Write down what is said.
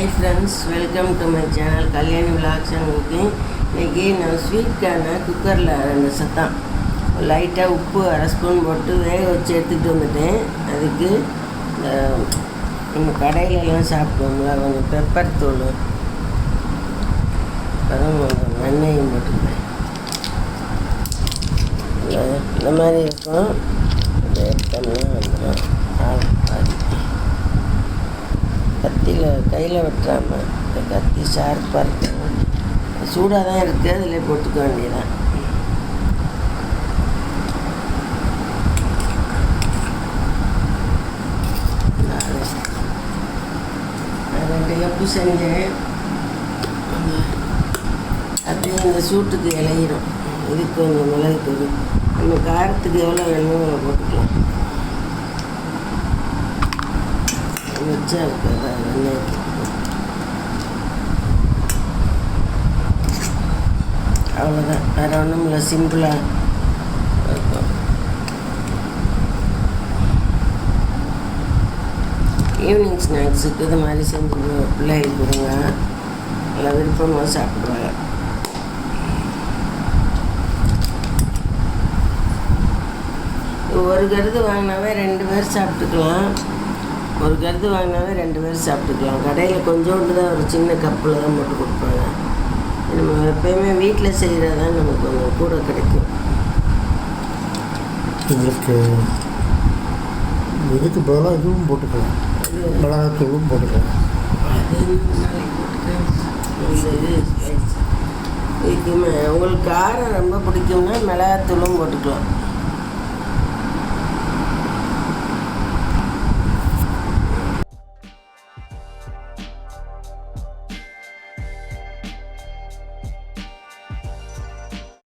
Friends welcome to my channel Kalyani vlogs உங்களுக்கு இன்றைக்கி நான் ஸ்வீட் குக்கரில் ரெண்டு சத்தம். லைட்டாக உப்பு அரை ஸ்பூன் போட்டு வேக வச்சு எடுத்துகிட்டு வந்துட்டேன். அதுக்கு இந்த நம்ம கடையிலலாம் சாப்பிடுவோம்ல கொஞ்சம் பெப்பர் தூள். அப்புறம் கொஞ்சம் வெண்ணெயும் போட்டுக்கிறேன் இந்த- மாதிரி இருக்கும். எடுத்தோம்னா வந்துடும் ஆள் பாதி. கத்தியில் கையில் வெட்டுறாமல் இந்த கத்தி ஷார்ப்பாக இருக்கும் சூடாக தான் இருக்குது அதில் போட்டுக்க வேண்டியதான் நான் ரெண்டு கப்பு செஞ்சேன். அப்படியே இந்த சூட்டுக்கு இலையிடும். இதுக்கு கொஞ்சம் மிளகு தூள் நம்ம காரத்துக்கு எவ்வளோ வேணுமோ போட்டுக்கலாம். இருக்கிறதா வெண்ணெய் அவ்வளோதான் வேறு ஒன்றும் இல்லை சிம்பிளாக இருக்கும் ஈவினிங் ஸ்நாக்ஸுக்கு இது மாதிரி செஞ்சு பிள்ளை கொடுங்க நல்லா விருப்பமாக சாப்பிடுவாங்க ஒரு கருது வாங்கினாவே ரெண்டு பேர் சாப்பிட்டுக்கலாம். ஒரு கருது வாங்கினாவே ரெண்டு பேர் சாப்பிட்டுக்கலாம். கடையில் கொஞ்சோண்டு தான் ஒரு சின்ன கப்பில் தான் போட்டு கொடுப்பாங்க. நம்ம எப்பயுமே வீட்டில் செய்கிறது தான் நமக்கு கொஞ்சம் கூட கிடைக்கும். இதுக்கு இதுக்கு பதிலாக இதுவும் போட்டுக்கலாம். மிளகாத்தூளும் போட்டுக்கலாம். உங்களுக்கு காரம் ரொம்ப பிடிக்கும்னா மிளகாத்தூளும் போட்டுக்கலாம்.